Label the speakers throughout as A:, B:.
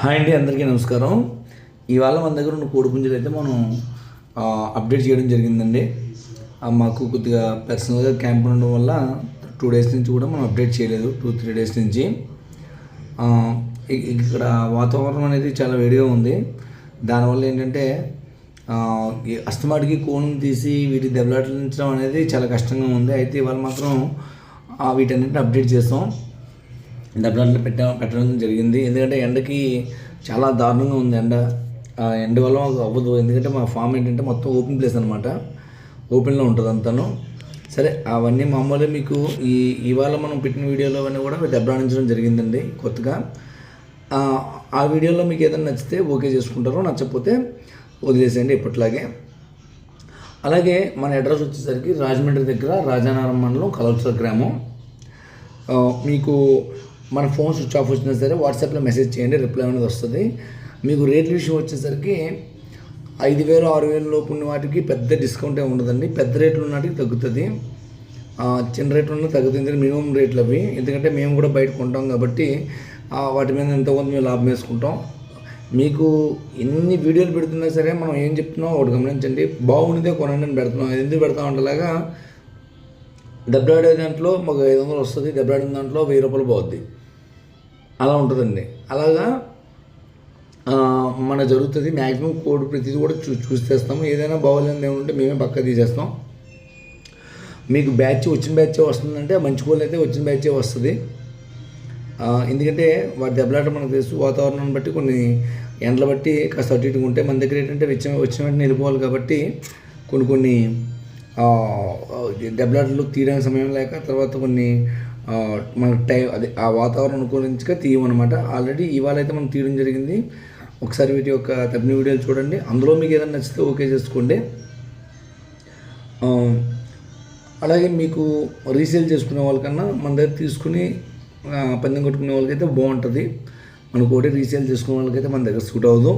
A: Hi అండి అందరికీ నమస్కారం. ఇవాళ మన దగ్గర ఉన్న కోడి పుంజులు అయితే మనం అప్డేట్ చేయడం జరిగిందండి. మాకు కొద్దిగా పర్సనల్గా క్యాంప్ ఉండడం వల్ల టూ డేస్ నుంచి కూడా మనం అప్డేట్ చేయలేదు టూ త్రీ డేస్ నుంచి. ఇక్కడ వాతావరణం అనేది చాలా వేడిగా ఉంది. దానివల్ల ఏంటంటే అస్తమాటికి కోణం తీసి వీటి దెబ్బలాటించడం అనేది చాలా కష్టంగా ఉంది. అయితే ఇవాళ మాత్రం వీటన్నిటిని అప్డేట్ చేస్తాం. దెబ్బలాట్లు పెట్ట పెట్టడం జరిగింది. ఎందుకంటే ఎండకి చాలా దారుణంగా ఉంది ఎండ. ఆ ఎండ వల్ల అవ్వదు. ఎందుకంటే మా ఫామ్ ఏంటంటే మొత్తం ఓపెన్ ప్లేస్ అనమాట ఓపెన్లో ఉంటుంది అంతాను. సరే అవన్నీ మామూలుగా మీకు ఈ ఇవాళ మనం పెట్టిన వీడియోలో అవన్నీ కూడా దెబ్బలాడించడం జరిగిందండి కొత్తగా. ఆ, వీడియోలో మీకు ఏదైనా నచ్చితే ఓకే చేసుకుంటారో నచ్చకపోతే వదిలేసేయండి ఇప్పట్లాగే. అలాగే మన అడ్రస్ వచ్చేసరికి రాజమండ్రి దగ్గర రాజానారం మండలం కలవసర గ్రామం. మీకు మన ఫోన్ స్విచ్ ఆఫ్ వచ్చినా సరే వాట్సాప్లో మెసేజ్ చేయండి రిప్లై అనేది వస్తుంది. మీకు రేట్ల విషయం వచ్చేసరికి ఐదు వేలు ఆరు వేలు లోపు ఉన్న వాటికి పెద్ద డిస్కౌంట్ ఏమి ఉండదండి. పెద్ద రేట్లు ఉన్నటికి తగ్గుతుంది. చిన్న రేట్లు ఉన్న తగ్గుతుంది. మినిమం రేట్లు అవి. ఎందుకంటే మేము కూడా బయట కొంటాం కాబట్టి వాటి మీద ఎంతో కొంత మేము లాభం వేసుకుంటాం. మీకు ఎన్ని వీడియోలు పెడుతున్నా సరే మనం ఏం చెప్తున్నాం ఒకటి గమనించండి. బాగుండితే కొనండి అని పెడుతున్నాం. ఎందుకు పెడతాం అంటలాగా దెబ్బలాడే దాంట్లో మాకు ఐదు వందలు వస్తుంది. దెబ్బలాడిన దాంట్లో వెయ్యి రూపాయలు పోద్ది. అలా ఉంటుందండి. అలాగా మన జరుగుతుంది మ్యాక్సిమం కోడ్ ప్రతిదీ కూడా చూ చూసేస్తాము. ఏదైనా బాగోలేదు ఏమంటే మేమే పక్క తీసేస్తాం. మీకు బ్యాచ్ వచ్చిన బ్యాచే వస్తుందంటే మంచి కోళ్ళు అయితే వచ్చిన బ్యాచే వస్తుంది. ఎందుకంటే వాటి దెబ్బలాట మనకు తెలుసు వాతావరణాన్ని బట్టి కొన్ని ఎండలు బట్టి కాస్త అటు ఇటుగా ఉంటే మన దగ్గర ఏంటంటే వచ్చిన వచ్చిన వెంటనే వెళ్ళిపోవాలి కాబట్టి కొన్ని కొన్ని దెబ్బలాటలు తీయడానికి సమయం లేక తర్వాత కొన్ని మన టైం అదే ఆ వాతావరణం అనుకూలించగా తీయమన్నమాట ఆల్రెడీ ఇవాళ అయితే మనం తీయడం జరిగింది. ఒకసారి వీటి యొక్క తగ్గిన వీడియోలు చూడండి. అందులో మీకు ఏదైనా నచ్చితే ఓకే చేసుకోండి. అలాగే మీకు రీసేల్ చేసుకునే వాళ్ళకన్నా మన దగ్గర తీసుకుని పందెం కొట్టుకునే వాళ్ళకైతే బాగుంటుంది. మనకు కోటి రీసేల్ చేసుకునే వాళ్ళకైతే మన దగ్గర సూట్ అవ్వదు.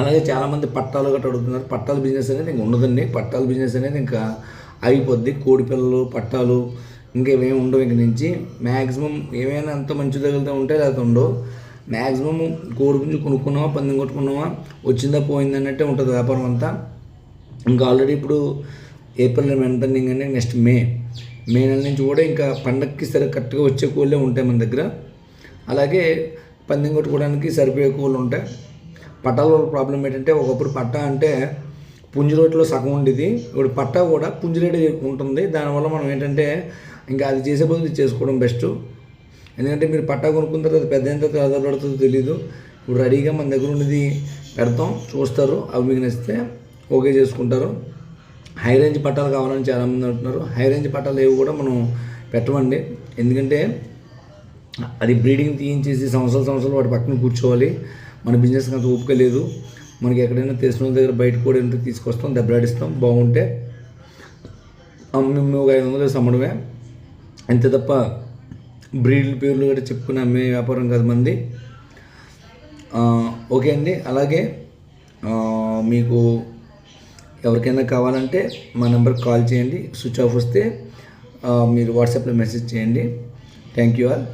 A: అలాగే చాలామంది పట్టాలు గట్రా అడుగుతున్నారు. పట్టాల బిజినెస్ అనేది ఇంకా ఉండదండి. పట్టాల బిజినెస్ అనేది ఇంకా అయిపోద్ది కోడి పిల్లలు పట్టాలు ఇంకేమేమి ఉండవు ఇంక నుంచి. మ్యాక్సిమం ఏమైనా అంత మంచి తగిలితే ఉంటే లేకపోతే ఉండవు. మ్యాక్సిమం కోడి పుంజు కొనుక్కున్నావా పందెం కొట్టుకున్నావా వచ్చిందా పోయింది అన్నట్టే ఉంటుంది వ్యాపారం అంతా. ఇంకా ఆల్రెడీ ఇప్పుడు ఏప్రిల్ ఎండింగ్ అంటే నెక్స్ట్ మే. మే నెల నుంచి కూడా ఇంకా పండక్కి సరే కరెక్ట్గా వచ్చే కోళ్ళే ఉంటాయి మన దగ్గర. అలాగే పందెం కొట్టుకోవడానికి సరిపోయే కోళ్ళు ఉంటాయి. పట్టాల ప్రాబ్లం ఏంటంటే ఒకప్పుడు పట్టా అంటే పుంజురోట్లో సగం ఉండేది. ఇప్పుడు పట్టా కూడా పుంజిరేటు ఉంటుంది. దానివల్ల మనం ఏంటంటే ఇంకా అది చేసే బదులు ఇది చేసుకోవడం బెస్ట్ ఎందుకంటే మీరు పట్టా కొనుక్కున్న తర్వాత పెద్ద ఎంత ఆధారపడుతుందో తెలీదు. ఇప్పుడు రెడీగా మన దగ్గర ఉన్నది పెడతాం చూస్తారు. అవి మీకు నచ్చితే ఓకే చేసుకుంటారు. హై రేంజ్ పట్టాలు కావాలని చాలామంది అంటున్నారు. హై రేంజ్ పట్టాలు ఏవి కూడా మనం పెట్టమండి. ఎందుకంటే అది బ్రీడింగ్ తీయించేసి సంవత్సరాలు సంవత్సరాలు వాటి పక్కన కూర్చోవాలి. మన బిజినెస్ అంత ఓపిక లేదు. మనకి ఎక్కడైనా తెలిసిన వాళ్ళ దగ్గర బయట కూడా ఏంటో తీసుకొస్తాం దెబ్బలాడిస్తాం బాగుంటే. మేము ఒక ఐదు వందలు అమ్మడమే. అంతే తప్ప బ్రీడ్ పేర్లు కూడా చెప్పుకుని అమ్మే వ్యాపారం కాదు మంది. ఓకే అండి. అలాగే మీకు ఎవరికైనా కావాలంటే మా నెంబర్కి కాల్ చేయండి. స్విచ్ ఆఫ్ వస్తే మీరు వాట్సాప్లో మెసేజ్ చేయండి. Thank you all.